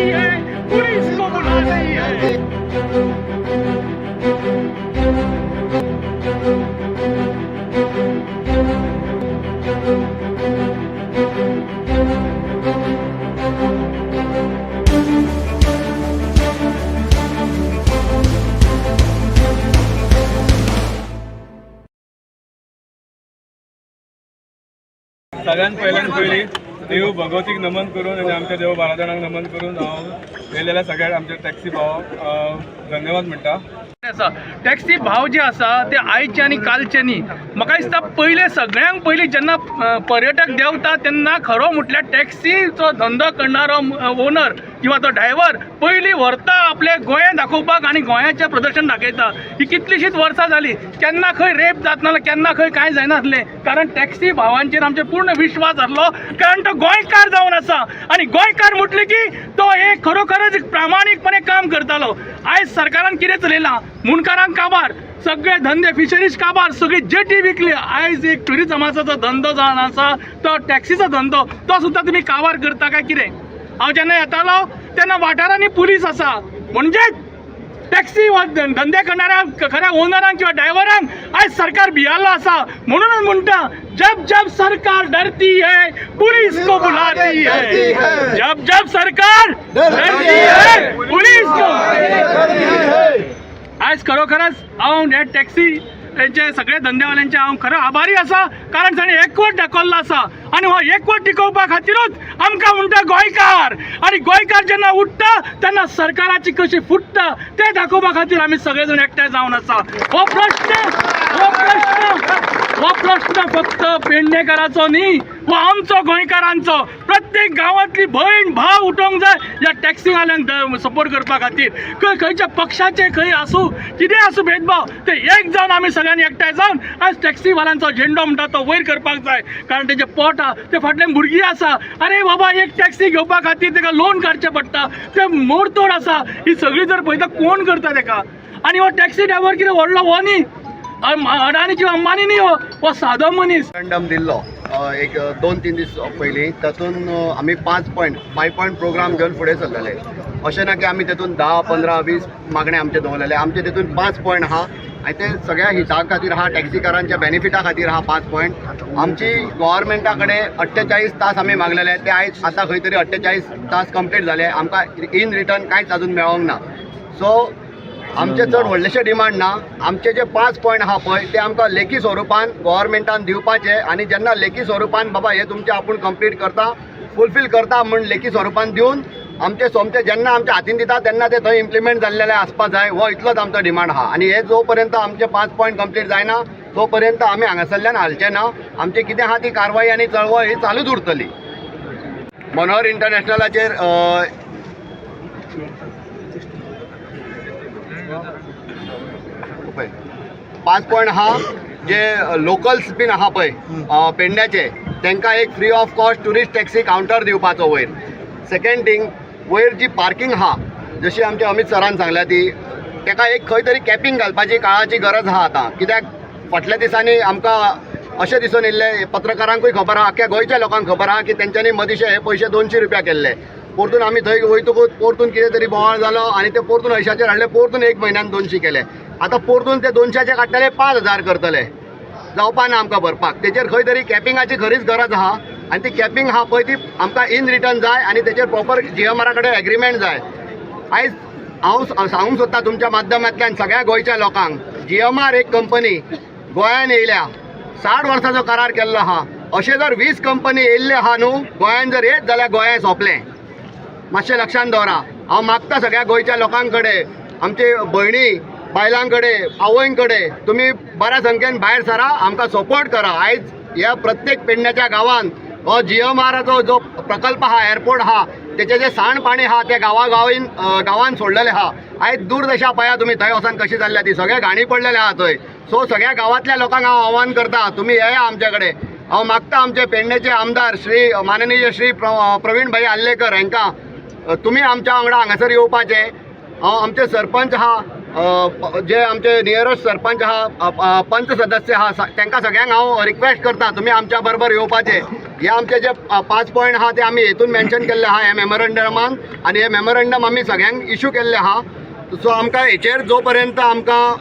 सरकार डरती है पुलिस को बुलाती है सगळ्यात पहिल्यान पयली देव भगवतीक नमन करून आनी आमच्या देव बाराजाणांक नमन करून हांव येलेल्या सगळ्या आमच्या टॅक्सी भावाक धन्यवाद म्हणटा आसा टॅक्सी भाव जे आसा ते आयचे आनी कालचे न्ही म्हाका दिसता पयले सगळ्यांक पयलीं जेन्ना पर्यटक देंवता तेन्ना खरो म्हटल्यार टॅक्सीचो धंदो करणारो ओनर किंवा तो ड्रायव्हर पयलीं व्हरता आपले गोंय दाखोवपाक आनी गोंयाचें प्रदर्शन दाखयता. ही कितलीशींच वर्सां जालीं केन्ना खंय रेप जातनासलें केन्ना खंय कांय जायनासलें कारण टॅक्सी भावांचेर आमचे पूर्ण विश्वास आसलो कारण तो गोंयकार जावन आसा. आनी गोंयकार म्हटलें की तो एक खरोखरच एक प्रामाणीकपणे काम करतालो. आयज सरकारान कितें चलयलां? मुणकारांक काबार. सगळे धंदे फिशरीज काबार. सगळी जेटी विकली. आयज एक ट्युरिजमाचो जो धंदो जावन आसा तो टॅक्सीचो धंदो तो सुद्दां तुमी काबार करता काय कितें? हांव जेन्ना येतालो तेन्ना वाठारांनी पुलीस आसा म्हणजे टॅक्सी वा धंदे करणाऱ्या खऱ्या ओनरांक किंवा ड्रायव्हरांक आयज सरकार भियाल्लो आसा म्हणूनच म्हणटा जब जब सरकार डरती है पुलिस को बुलाती है. जब जब सरकार डरती है। पुलिस को आयज खरोखरच हांव हे टॅक्सी तेंचे सगळे धंदेवाल्यांचे हांव खरो आभारी आसा कारण ताणें एकवट दाखयल्लो आसा आनी हो एकवट टिकोवपा खातीरूच आमकां म्हणटा गोंयकार. आनी गोंयकार जेन्ना उठटा तेन्ना सरकाराची कशी फुट्टा तें दाखोवपा खातीर आमी सगळे जाण एकठांय जावन आसा हो प्रश्न हो प्रश्न हो प्रश्न फक्त पेडणेकाराचो न्ही. हो आमचो गोंयकारांचो प्रत्येक गांवांतली भयण भाव उठोवंक जाय ह्या टॅक्सीवाल्यांक सपोर्ट करपा खातीर. खंय खंयच्या पक्षाचे खंय आसूं कितें आसूं भेदभाव ते एक जावन आमी सगळ्यांनी एकठांय जावन आयज टॅक्सीवाल्यांचो झेंडो म्हणटा तो वयर करपाक जाय. कारण तेजे पोट आहा ते फाटल्यान भुरगीं आसा. अरे बाबा एक टॅक्सी घेवपा खातीर तेका लोन काडचें पडटा. ते मोडतोड आसा. ही सगळी जर पळयता कोण करता तेका? आनी हो टॅक्सी ड्रायव्हर कितें व्हडलो हो न्ही? अ- किंवा अंबानी न्ही हो हो सादो मनीस रेफरंडम दिल्लो एक दोन तीन दीस पयलीं तातूंत आमी पांच पॉयंट फायव पॉयंट प्रोग्राम घेवन फुडें सरलेले अशें ना की आमी तेतून धा पंदरा वीस मागणे आमचे दवरलेले आमचे तेतून पांच पॉयंट आहा आनी ते सगळ्या हिता खातीर आहा टॅक्सीकारांच्या बेनिफिटा खातीर आहा पांच पॉयंट आमची गोवोरमेंटा कडेन अठ्ठेचाळीस तास आमी मागलेले ते आयज आतां खंय तरी अठ्ठेचाळीस तास कंप्लीट जाले आमकां इन रिटर्न कांयच अजून मेळोंक ना. सो आमचे चड व्हडलेशे डिमांड ना आमचे जे पांच पॉयंट आहा पळय ते आमकां लेखी स्वरुपान गोव्हर्मेंटान दिवपाचे आनी जेन्ना लेखी स्वरुपान बाबा हे तुमचे आपूण कंप्लीट करता फुलफील करता म्हूण लेखी स्वरुपान दिवन आमचे सोमते जेन्ना आमच्या हातीन दिता तेन्ना ते थंय इम्प्लिमेंट जाल्लेले आसपा जाय हो इतलोच आमचो डिमांड आहा आनी हे जो पर्यंत आमचे पांच पॉयंट कंप्लीट जायना तो पर्यंत आमी हांगासरल्यान हालचे ना. आमची कितें आहा ती कारवाई आनी चळवळ ही चालूच उरतली. मनोहर इंटरनॅशनलाचेर पळय पांच पॉयंट आहा जे लोकल्स बीन आहा पळय पेडण्याचे तांकां एक free of cost tourist taxi counter दिवपाचो वयर सेकंड थिंग वयर जी पार्किंग आहा जशी आमच्या अमित सरान सांगल्या ती ताका एक खंय तरी कॅपिंग घालपाची काळाची गरज आहा आतां. कित्याक फाटल्या दिसांनी आमकां अशें दिसून येयल्लें पत्रकारांकूय खबर आहा अख्ख्या गोंयच्या लोकांक खबर आहा की तेंच्यांनी मदींचे हे पयशे दोनशे रुपया केल्ले. परतून आमी थंय वयतकूच परतून कितें तरी बोवाळ जालो आनी ते परतून अयशाचेर हाडले परतून एक म्हयन्यान दोनशे केले. आतां परतून ते दोनशाचे काडटले पांच हजार करतले. जावपा ना आमकां भरपाक. तेचेर खंय तरी कॅपिंगाची खरीच गरज आहा आनी ती कॅपिंग आहा पळय ती आमकां इन रिटर्न जाय आनी तेचेर प्रॉपर जी एम आरा कडेन एग्रीमेंट जाय. आयज हांव सांगूंक सोदता तुमच्या माध्यमांतल्यान सगळ्या गोंयच्या लोकांक जी एम आर एक कंपनी गोंयान येयल्या. साठ वर्साचो करार केल्लो आहा अशें जर वीस कंपनी येयल्ले आहा न्हू गोंयान जर येत जाल्यार गोंया सोंपलें. मातशें लक्षान दवरा. हांव मागता सगळ्या गोंयच्या लोकां कडेन आमचे भयणी बायलां कडेन आवयं कडेन तुमी बऱ्या संख्येन भायर सरा आमकां सपोर्ट करा. आयज ह्या प्रत्येक पेडण्याच्या गांवान हो जी एम आराचो जो प्रकल्प आहा एअरपोर्ट आहा त्याचे जे सांडपाणी आहा ते गांवा गांवीन गांवांत सोडलेले आहा आयज दूरदशा पळया तुमी थंय वचोन कशी जाल्ल्या ती सगळे घाणी पडलेले आहा थंय. सो सगळ्या गांवांतल्या लोकांक हांव आव्हान करता तुमी येया आमचे कडेन हांव मागता आमचे पेडणेचे आमदार श्री माननीय श्री प्र प्रवीण भाई आल्लेकर हांकां तुमी आमच्या वांगडा हांगासर येवपाचे हांव आमचे सरपंच आहा जे आमचे नियरस्ट सरपंच आहा पंच सदस्य आहा स- तांकां सगळ्यांक हांव रिक्वेस्ट करता तुमी आमच्या बरोबर येवपाचे हे आमचे जे पाच पांच पॉयंट आहा ते आमी हेतून मेन्शन केल्ले आहा हे मेमोरंडमान आनी हे मेमोरंडम आमी सगळ्यांक इश्यू केल्ले आहा सो आमकां हेचेर जो पर्यंत आमकां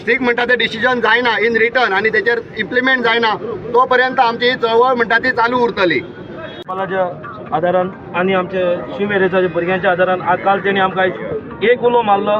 स्ट्रीक म्हणटा ते डिसिजन जायना इन रिटर्न आनी तेचेर इम्प्लिमेंट जायना तो पर्यंत आमची ही चळवळ म्हणटा ती चालू उरतली. आदारान आनी आमचे शिवमेरेच्या भुरग्यांच्या आदारान काल तेणी आमकां आयज एक उलो मारलो.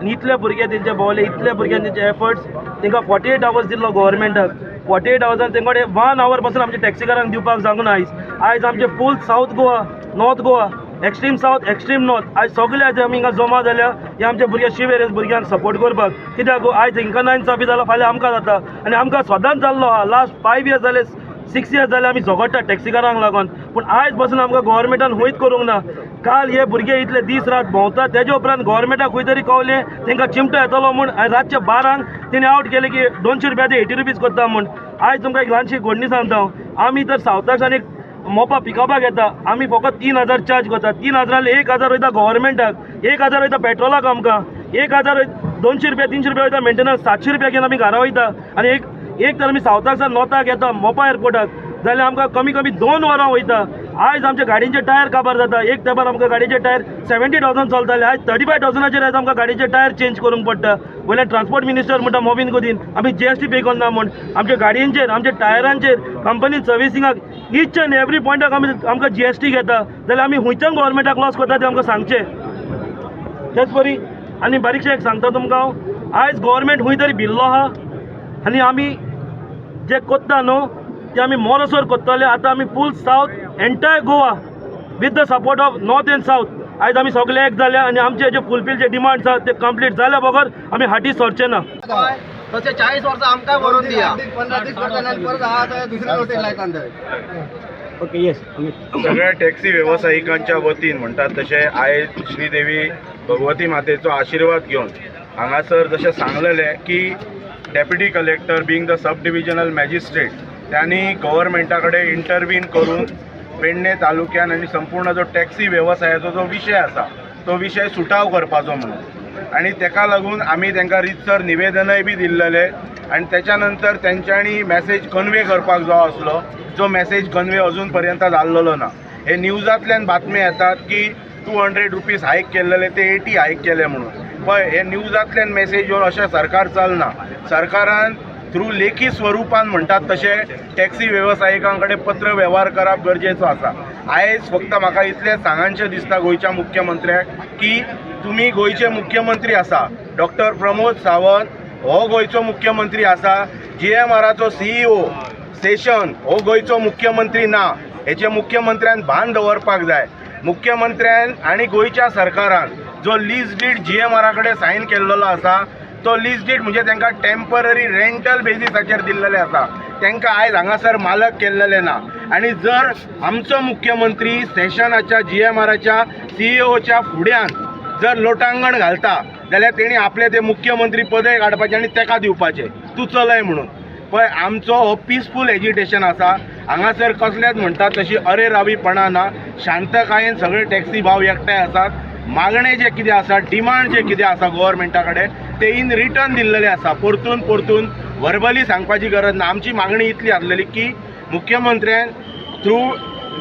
आनी इतले भुरगे तेंचे भोवले इतले भुरग्यांक तेंचे एफर्ट्स तेंकां फोर्टी एट आवर्स दिल्लो गोवोरमेंटाक फोर्टी एट आवर्सान तेंकडे वन आवर पासून आमच्या टॅक्सीकारांक दिवपाक सांगून आयज आयज आमचे full south Goa north Goa extreme south extreme north आयज सगळे आयज आमी हिंगा जमा जाल्या हे आमच्या भुरग्या शिवेरेस भुरग्यांक सपोर्ट करपाक. कित्याक गो आयज हिंकां नायन चाबी जाल्यार फाल्यां आमकां जाता. आनी आमकां सदांच जाल्लो आहा लास्ट फायव इयर्स जाले सिक्स इयर्स जाल्यार आमी झगडटा टॅक्सीकारांक लागून पूण आयजपासून आमकां गोवोरमेंटान हुंयत करूंक ना. काल हे भुरगे इतले दीस रात भोंवतात तेज्या उपरांत गोवोरमेंटाक खंय तरी कवले तांकां चिमटो येतलो म्हूण आयज रातचे बारांक तेणी आवट केले की दोनशे रुपया ते एटी रुपीज करता म्हूण. आयज तुमकां एक ल्हानशी घडणी सांगता हांव. आमी तर सावथासान एक मोपा पिकअपाक येता आमी फकत तीन हजार चार्ज करता. तीन हजारांतले एक हजार वयता गोवोरमेंटाक एक हजार वयता पेट्रोलाक आमकां. एक हजार दोनशे रुपया तिनशे रुपया वयता मेंटेनन्स सातशे रुपया घेवन आमी घरा वयता. आनी एक एक तर आमी सावथाकसान नॉर्थाक येता मोपा एअरपोर्टाक जाल्यार आमकां कमी कमी दोन वरां वयता आयज आमच्या गाडयेचे टायर काबार जाता. एक तेंपार आमकां गाडयेचे टायर सेव्हन्टी थावजंड चलताले. आयज थर्टी फाय थावजंडाचेर आयज आमकां गाडयेचे टायर चेंज करूंक पडटा. वयल्यान ट्रान्सपोर्ट मिनिस्टर म्हणटा मोबीन गोदीन आमी जी एस टी पे करना म्हूण. आमच्या गाडयेचेर आमच्या टायरांचेर कंपनी सर्विसिंगाक इच अँड एवरी पॉयंटाक आमी आमकां जी एस टी घेता. जाल्यार आमी हुंयच्यान गोवोरमेंटाक लॉस करता तें आमकां सांगचें. तेच बरी आनी बारीकशें एक सांगता तुमकां हांव. आयज गोवोरमेंट खंय तरी भिल्लो आहा आनी आमी जे कोत्ता न्हू ते आमी मोरसोर कोत्तले. आतां आमी full south entire Goa with the support of north and south आयज आमी सगळे एक जाल्या आनी आमचे जे फुलफील जे डिमांड्स आहा ते कंप्लीट जाल्या बगर आमी हाटी सरचे ना. तसे चाळीस वर्ष आमकां भरून दिया? दीस परत ओके येस सगळ्या टॅक्सी व्यावसायिकांच्या वतीन म्हणटात तशें आयज श्रीदेवी भगवती मातेचो आशिर्वाद घेवन हांगासर जशें सांगलेलें की deputy collector being the sub divisional magistrate त्यांनी गव्हर्मेंटाकडे इंटरवीन करून पेडणे तालुक्यान आनी संपूर्ण जो टॅक्सी वेवसायाचो जो विशय आसा तो विशय सुटाव करपाचो म्हणून. आनी तेका लागून आमी तांकां रितसर निवेदनय बी दिल्लेलें आनी त्याच्यानंतर नंतर तेंच्यांनी मॅसेज कन्वे करपाक जो आसलो जो मॅसेज कन्वे अजून पर्यंत जाल्लेलो ना हे न्यूजांतल्यान बातम्यो येतात की टू हंड्रेड रुपीज हायक केल्लेले ते एटी हायक केले म्हणून. पळय हे न्यूजांतल्यान मॅसेज येवन अशें सरकार चलना. सरकारान थ्रू लेखी स्वरुपान म्हणटात तशें टॅक्सी वेवसायिकां कडेन पत्र वेव्हार करप गरजेचो आसा. आयज फक्त म्हाका इतलें सांगांचें दिसता गोंयच्या मुख्यमंत्र्याक की तुमी गोंयचे मुख्यमंत्री आसा. डॉक्टर प्रमोद सावंत हो गोंयचो मुख्यमंत्री आसा. जी एम आराचो सीईओ सेशन हो गोंयचो मुख्यमंत्री ना. हेचे मुख्यमंत्र्यान भान दवरपाक जाय. मुख्यमंत्र्यान आनी गोंयच्या सरकारान जो लीज डीड जी एम आरा कडेन सायन केल्लो आसा तो लीज डीड म्हणजे तांकां टेंपररी रेंटल बेजिसाचेर दिल्लेले आसा तांकां आयज हांगासर मालक केल्लेले ना. आनी जर आमचो मुख्यमंत्री सेशनाच्या जी एम आराच्या सीईओच्या फुड्यान जर लोटांगण घालता जाल्यार तेणी आपले ते मुख्यमंत्री पदय काडपाचें आनी ताका दिवपाचें. तूं चलय म्हणून. पळय आमचो हो पिसफूल एज्युटेशन आसा हांगासर कसलेच म्हणटात तशी अरे रावीपणां ना. शांतकायेन सगळे टॅक्सी भाव एकठांय आसात मागणें जें कितें आसा डिमांड जें कितें आसा गोव्हर्मेंटा कडेन ते इन रिटर्न दिल्लेले आसा परतून परतून वर्बली सांगपाची गरज ना आमची मागणी इतली आसलेली की मुख्यमंत्र्यान थ्रू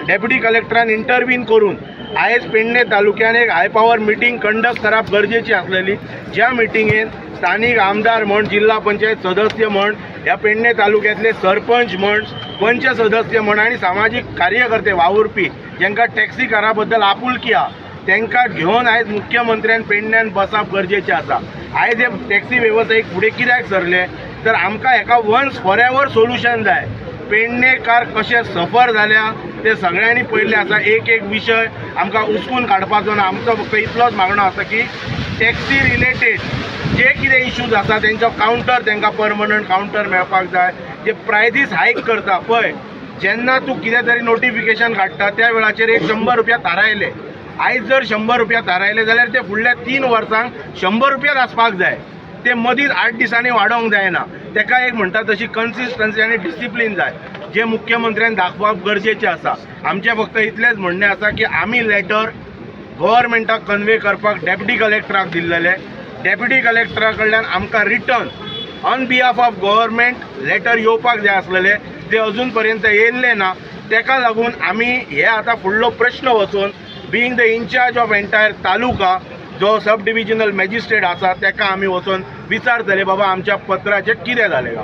डेप्युटी कलेक्टरान इंटरवीन करून आयज पेडणे तालुक्यान एक हाय पावर मिटींग कंडक्ट करप गरजेची आसलेली. ज्या मिटिंगेन स्थानीक आमदार म्हण जिल्हा पंचायत सदस्य म्हण ह्या पेडणे तालुक्यातले सरपंच म्हण पंच सदस्य म्हण आनी सामाजीक कार्यकर्ते वावुरपी जांकां टॅक्सी कारा बद्दल आपुलकी आहा तांकां घेवन आयज मुख्यमंत्र्यान पेडण्यान बसप गरजेचें आसा आयज हे टॅक्सी वेवसायीक फुडें कित्याक सरले? तर आमकां हेका वन्स फॉर एवर सोल्युशन जाय. पेडणेकार कशें सफर जाल्या ते सगळ्यांनी पयल्ले आसा एक एक विशय आमकां उसकून काडपाचो ना आमचो फक्त इतलोच मागणो आसा की टॅक्सी रिलेटेड जे कितें इश्यूज आसा तेंचो कावंटर तांकां परमनंट कावंटर मेळपाक जाय. जे प्रायजीस हायक करता पळय जेन्ना तूं कितें तरी नोटिफिकेशन काडटा त्या वेळाचेर एक शंबर रुपया थारायले. आयज जर शंबर रुपया थारायले जाल्यार ते फुडल्या तीन वर्सांक शंबर रुपयाच आसपाक जाय. ते मदींच आठ दिसांनी वाडोवंक जायना. तेका एक म्हणटा तशी कन्सिस्टन्सी आनी डिसिप्लीन जाय. जे मुख्यमंत्र्यान दाखोवप गरजेचें आसा. आमचें फक्त इतलेंच म्हणणें आसा की आमी लेटर गव्हर्मेंटाक कन्वे करपाक डेप्युटी कलेक्टराक दिल्लेले. डेप्युटी कलेक्टरा कडल्यान आमकां return on behalf of government letter येवपाक जाय आसलेले. ते अजून पर्यंत येयल्ले ना. तेका लागून आमी हे आतां फुडलो प्रश्न वचून being the in-charge of entire taluka जो सब डिव्हिजनल मॅजिस्ट्रेट आसा ताका आमी वचून विचारतले बाबा आमच्या पत्राचें कितें जालें